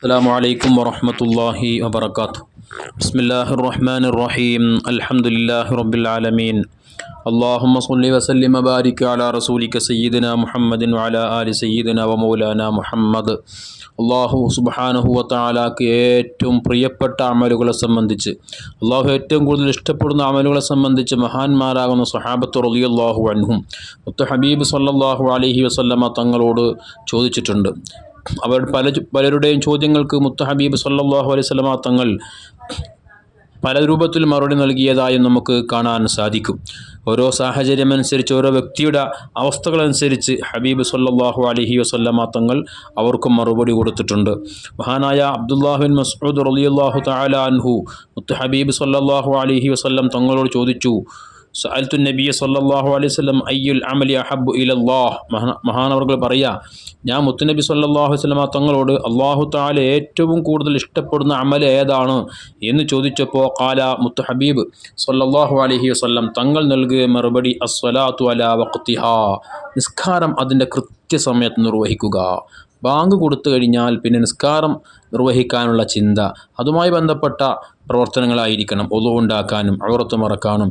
السلام عليكم ورحمة الله وبركاته بسم الله الرحمن الرحيم الحمد لله رب العالمين اللهم صل وسلم وبارك على رسولك سيدنا محمد وعلى آل سيدنا ومولانا മുഹമ്മദ് അള്ളാഹു സുബാനഹുവത്താലാക്ക് ഏറ്റവും പ്രിയപ്പെട്ട അമലുകളെ സംബന്ധിച്ച് അള്ളാഹു ഏറ്റവും കൂടുതൽ ഇഷ്ടപ്പെടുന്ന അമലുകളെ സംബന്ധിച്ച് മഹാന്മാരാകുന്ന സഹാബത്ത് റളിയല്ലാഹു അൻഹും മുത്ത ഹബീബ് സല്ലല്ലാഹു അലൈഹി വസല്ലമ തങ്ങളോട് ചോദിച്ചിട്ടുണ്ട് അവർ പല പലരുടെയും ചോദ്യങ്ങൾക്ക് മുത്തഹബീബ് സല്ലാഹു അലൈഹി വസല്ലമ തങ്ങൾ പല രൂപത്തിൽ മറുപടി നൽകിയതായും നമുക്ക് കാണാൻ സാധിക്കും. ഓരോ സാഹചര്യമനുസരിച്ച് ഓരോ വ്യക്തിയുടെ അവസ്ഥകളനുസരിച്ച് ഹബീബ് സല്ലാഹു അലഹി വസ്ല്ലാ തങ്ങൾ അവർക്കും മറുപടി കൊടുത്തിട്ടുണ്ട്. മഹാനായ അബ്ദുല്ലാഹിൻ മസ്ഊദ് റളിയല്ലാഹു തആല അൻഹു മുത്ത് ഹബീബ് സല്ലാഹു അലഹി വസല്ലം തങ്ങളോട് ചോദിച്ചു സഅൽത്തു നബിയ സല്ലല്ലാഹു അലൈഹി വസല്ലം അയ്യുൽ അമലി അഹബ്ബു ഇലല്ലാഹ്? മഹാ മഹാനവർകൾ പറയാ ഞാൻ മുത്തുനബി സല്ലല്ലാഹു അലൈഹി വസല്ലമ തങ്ങളോട് അള്ളാഹു തആല ഏറ്റവും കൂടുതൽ ഇഷ്ടപ്പെടുന്ന അമൽ ഏതാണ്? എന്ന് ചോദിച്ചപ്പോൾ കാല മുത്ത് ഹബീബ് സല്ലല്ലാഹു അലൈഹി വസല്ലം തങ്ങൾ നൽകിയ മറുപടി അസ്വലാത്തു അല വഖ്തിഹാ. നിസ്കാരം അതിന്റെ കൃത്യസമയത്ത് നിർവഹിക്കുക. ബാങ്ക് കൊടുത്തു കഴിഞ്ഞാൽ പിന്നെ നിസ്കാരം നിർവഹിക്കാനുള്ള ചിന്ത. അതുമായി ബന്ധപ്പെട്ട പ്രവർത്തനങ്ങളായിരിക്കണം ഒതുവുണ്ടാക്കാനും ഔറത്ത് മറക്കാനും.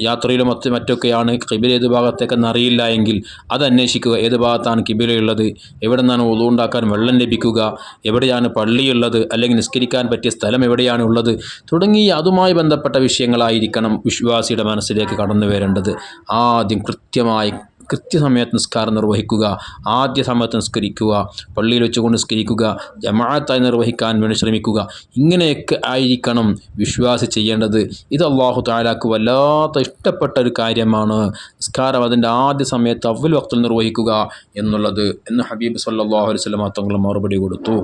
യാത്രയിലും മറ്റ് മറ്റൊക്കെയാണ് കിബില ഏത് ഭാഗത്തേക്കെന്ന് അറിയില്ല എങ്കിൽ അത് അന്വേഷിക്കുക. ഏത് ഭാഗത്താണ് കിബിലയുള്ളത്? എവിടെ നിന്നാണ് ഒതു ഉണ്ടാക്കാൻ വെള്ളം ലഭിക്കുക? എവിടെയാണ് പള്ളിയുള്ളത്? അല്ലെങ്കിൽ നിസ്കരിക്കാൻ പറ്റിയ സ്ഥലം എവിടെയാണ് ഉള്ളത്? തുടങ്ങി അതുമായി ബന്ധപ്പെട്ട വിഷയങ്ങളായിരിക്കണം വിശ്വാസിയുടെ മനസ്സിലേക്ക് കടന്നു വരേണ്ടത് ആദ്യം കൃത്യമായി കൃത്യസമയത്ത് നിസ്കാരം നിർവഹിക്കുക ആദ്യ സമയത്ത് നിസ്കരിക്കുക പള്ളിയിൽ വെച്ചുകൊണ്ട് നിസ്കരിക്കുക ജമാഅത്തായി നിർവഹിക്കാൻ വേണ്ടി ശ്രമിക്കുക. ഇങ്ങനെയൊക്കെ ആയിരിക്കണം വിശ്വാസി ചെയ്യേണ്ടത്. ഇത് അള്ളാഹു താലാക്ക് വല്ലാത്ത ഇഷ്ടപ്പെട്ട ഒരു കാര്യമാണ്. നിസ്കാരം അതിന്റെ ആദ്യ സമയത്ത് അവൽ വക്തിൽ നിർവഹിക്കുക എന്നുള്ളത്. എന്ന് ഹബീബ് സല്ലാഹു അലൈഹി സ്വലം തങ്ങൾ മറുപടി കൊടുത്തു.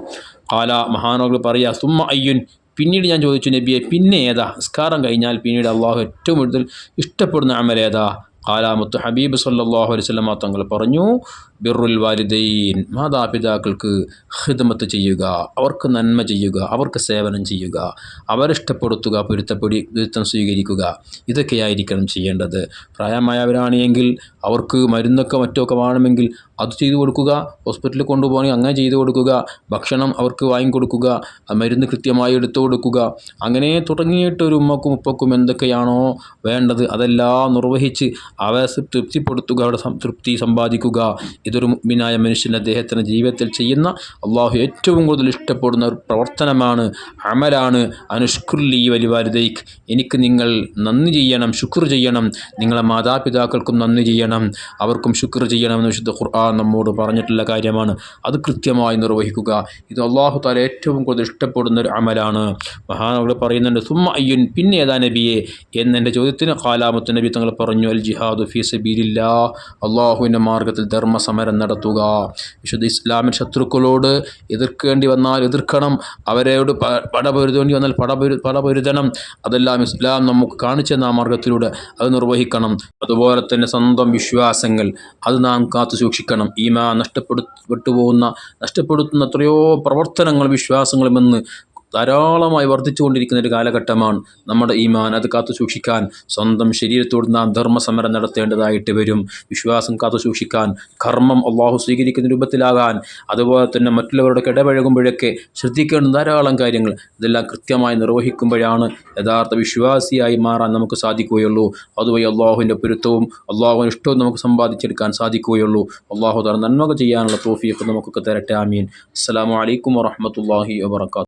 കാല മഹാനോകൾ പറയുക സുമ്മ അയ്യുൻ. പിന്നീട് ഞാൻ ചോദിച്ചു നബിയെ പിന്നെ ഏതാ? നിസ്കാരം കഴിഞ്ഞാൽ പിന്നീട് അള്ളാഹു ഏറ്റവും കൂടുതൽ ഇഷ്ടപ്പെടുന്ന അമലേതാ കാലാമുത്ത് ഹബീബ് സല്ലാഹു അലൈഹി സ്വലമ തങ്ങൾ പറഞ്ഞു ബിറുൽ വാലിദൈൻ മാതാപിതാക്കൾക്ക് ഹിദമത്ത് ചെയ്യുക അവർക്ക് നന്മ ചെയ്യുക അവർക്ക് സേവനം ചെയ്യുക അവരിഷ്ടപ്പെടുത്തുക പൊരുത്തപ്പെടി പൊരുത്തം സ്വീകരിക്കുക ഇതൊക്കെയായിരിക്കണം ചെയ്യേണ്ടത്. പ്രായമായവരാണെങ്കിൽ അവർക്ക് മരുന്നൊക്കെ മറ്റൊക്കെ വേണമെങ്കിൽ അത് ചെയ്തു കൊടുക്കുക ഹോസ്പിറ്റലിൽ കൊണ്ടുപോകണമെങ്കിൽ അങ്ങനെ ചെയ്തു കൊടുക്കുക ഭക്ഷണം അവർക്ക് വാങ്ങിക്കൊടുക്കുക മരുന്ന് കൃത്യമായി എടുത്തു കൊടുക്കുക അങ്ങനെ തുടങ്ങിയിട്ട് ഒരു ഉമ്മക്കും ഉപ്പക്കും എന്തൊക്കെയാണോ വേണ്ടത് അതെല്ലാം നിർവഹിച്ച് അവരെ തൃപ്തിപ്പെടുത്തുക തൃപ്തി സമ്പാദിക്കുക. ഇതൊരു മുഗ്മിനായ മനുഷ്യൻ അദ്ദേഹത്തിന്റെ ജീവിതത്തിൽ ചെയ്യുന്ന അള്ളാഹു ഏറ്റവും കൂടുതൽ ഇഷ്ടപ്പെടുന്ന ഒരു പ്രവർത്തനമാണ് അമലാണ്. അനുഷ്കുർലി വലിവാരുദൈക്ക് എനിക്ക് നിങ്ങൾ നന്ദി ചെയ്യണം ശുക്ർ ചെയ്യണം. നിങ്ങളെ മാതാപിതാക്കൾക്കും നന്ദി ചെയ്യണം. അവർക്കും ശുക്ർ ചെയ്യണം എന്ന് വിശുദ്ധ ഖുർആൻ നമ്മോട് പറഞ്ഞിട്ടുള്ള കാര്യമാണ്. അത് കൃത്യമായി നിർവഹിക്കുക. ഇത് അള്ളാഹു താല ഏറ്റവും കൂടുതൽ ഇഷ്ടപ്പെടുന്ന ഒരു അമലാണ്. മഹാനവർ പറയുന്നുണ്ട് സുമ്മ അയ്യൻ പിന്നെ ഏതാ നബിയെ? എന്നെന്റെ ചോദ്യത്തിന് കാലാമത്ത് നബി തങ്ങൾ പറഞ്ഞു അൽ ജിഹാദു ഫി സബീലില്ല. അള്ളാഹുവിന്റെ മാർഗത്തിൽ ധർമ്മസമരം നടത്തുക. വിശുദ്ധ ഇസ്ലാമിൻ ശത്രുക്കളോട് എതിർക്കേണ്ടി വന്നാൽ എതിർക്കണം. അവരോട് പടപൊരുതേണ്ടി വന്നാൽ പടപൊരു പടപൊരുതണം. അതെല്ലാം ഇസ്ലാം നമുക്ക് കാണിച്ചു തന്ന ആ മാർഗത്തിലൂടെ അത് നിർവഹിക്കണം. അതുപോലെ തന്നെ സ്വന്തം വിശ്വാസങ്ങൾ അത് നാം കാത്തു സൂക്ഷിക്കണം. ഈമാ നഷ്ടപ്പെടുത്തു പോകുന്ന നഷ്ടപ്പെടുത്തുന്ന എത്രയോ പ്രവർത്തനങ്ങൾ വിശ്വാസങ്ങളുമെന്ന് ധാരാളമായി വർദ്ധിച്ചുകൊണ്ടിരിക്കുന്ന ഒരു കാലഘട്ടമാണ് നമ്മുടെ ഈമാൻ. അത് കാത്തു സൂക്ഷിക്കാൻ സ്വന്തം ശരീരത്തോട് നാം ധർമ്മസമരം നടത്തേണ്ടതായിട്ട് വരും. വിശ്വാസം കാത്തു സൂക്ഷിക്കാൻ കർമ്മം അള്ളാഹു സ്വീകരിക്കുന്ന രൂപത്തിലാകാൻ അതുപോലെ തന്നെ മറ്റുള്ളവരുടെ ഇടപഴകുമ്പോഴൊക്കെ ശ്രദ്ധിക്കേണ്ട ധാരാളം കാര്യങ്ങൾ. ഇതെല്ലാം കൃത്യമായി നിർവഹിക്കുമ്പോഴാണ് യഥാർത്ഥ വിശ്വാസിയായി മാറാൻ നമുക്ക് സാധിക്കുകയുള്ളൂ. അതുവഴി അള്ളാഹുവിന്റെ പൊരുത്തവും അള്ളാഹുവിന് ഇഷ്ടവും നമുക്ക് സമ്പാദിച്ചെടുക്കാൻ സാധിക്കുകയുള്ളൂ. അള്ളാഹു തന്നെ നന്മകൾ ചെയ്യാനുള്ള തോഫിയൊക്കെ നമുക്കൊക്കെ തരട്ടെ. ആമീൻ. അസ്സാം വലൈക്കും വാഹമത്തല്ലാഹി വാബർക്കാത്തു